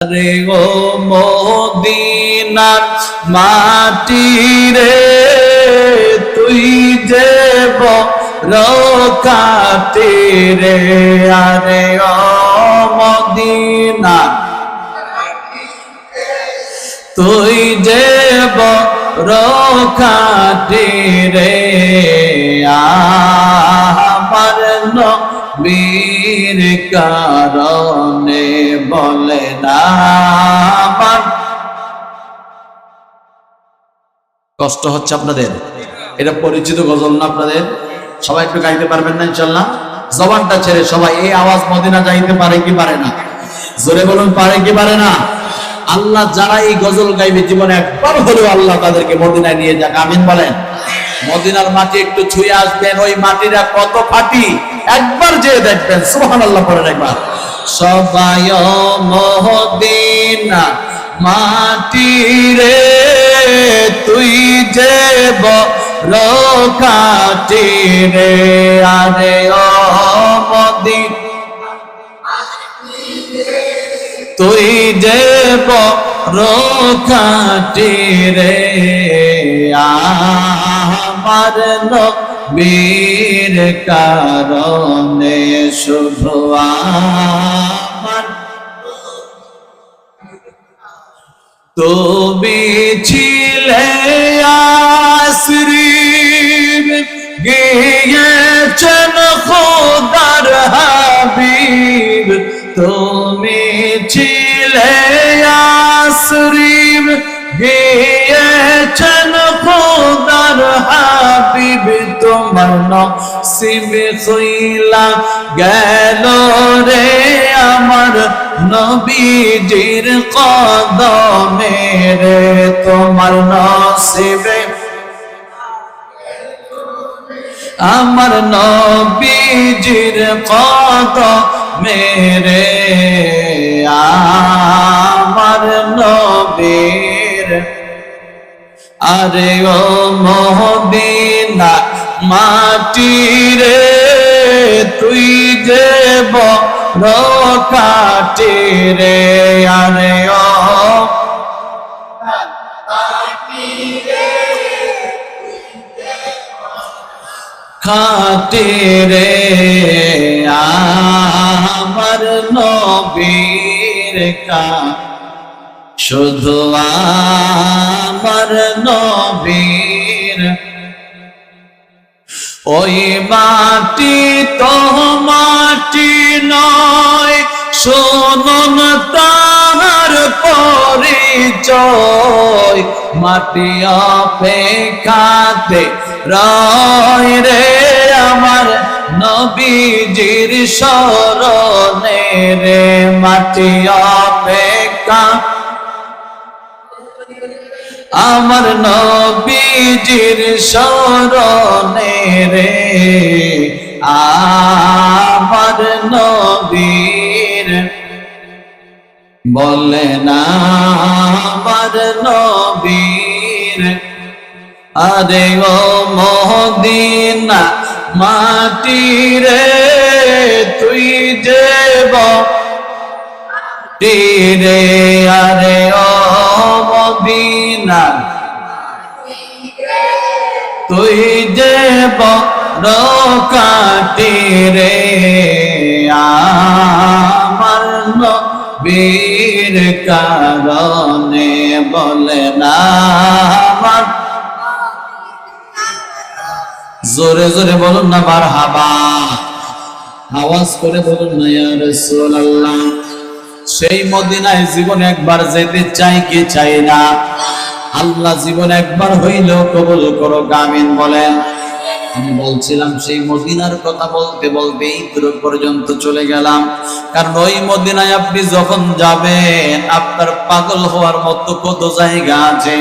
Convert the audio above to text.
রে ও মদিনার মাটি রে, তুই যে রকাতে রে। আরে ও মদিনা তুই যে রকাতে রে, আমার নবীর কারণে বলে না কষ্ট হচ্ছে আপনাদের। এটা পরিচিত গজল না আপনাদের? সবাই একটু গাইতে পারবেন না ইনশাল্লাহ জবানটা ছেড়ে সবাই, এই আওয়াজ মদিনা যাইতে পারে কি পারে না? জোরে বলুন, পারে কি পারে না? আল্লাহ যারা এই গজল গাইবে, জীবনে একবার হলেও আল্লাহ তাদেরকে মদিনায় নিয়ে যাক। আমিন বলেন। মদিনার মাটি একটু ছুঁয়ে আসবেন, ওই মাটিরা কত ফাটি? একবার যে দেখবেন সুহান আল্লাহ পড়েন একবার সবাই মহদিনা মাটি রে তুই যে বকাটি রে আরে ও মদিনা তুই যে রকাটি রে আমার নবীর কারণে শুধু আমার তুমি ছিলে আশ্রিব গিয়েছেন খোদার হাবিব। তুমি ছিলে আশ্রিব গিয়েছেন নসিব হইলা গেল রে আমার নবীজির কদমে রে। তোমার নসিবে আমার নবীজির কদ মেরে আমার নবীর, আরে ও মহদিনা মাটি রে তুই যে বকাটি রে আরে খাটে রে আমার নবীর কা। শুধু আমার নবীর ওই মাটি তো মাটি নয় শোনন তাহার পরিচয়। মাটি অপেক্ষাতে রয় রে আমার নবীজির স্মরণে রে। মাটি অপেক্ষা আমার নবীজির স্মরণে রে। আমার নবীর বলে না, আমার নবীর। আরে ও মহদিনা মাটি রে, তুই যে রে। আরে ও মদিনা তুই যে বকাটি রে, আমার নবীর কারণে বলে না জোরে জোরে বলুন না বার হাবা আওয়াজ করে বলুন না, ইয়া রাসূলুল্লাহ। সেই মদিনায় জীবন একবার যেতে চাই কি চাই না? আল্লাহ জীবন একবার হইলেও কবুল করো গামিন বলেন। আমি বলছিলাম, সেই মদিনার কথা বলতে বলতে এই দূর পর্যন্ত চলে গেলাম। কারণ ওই মদিনায় আপনি যখন যাবেন, আপনার পাগল হওয়ার মতো কত জায়গা আছে।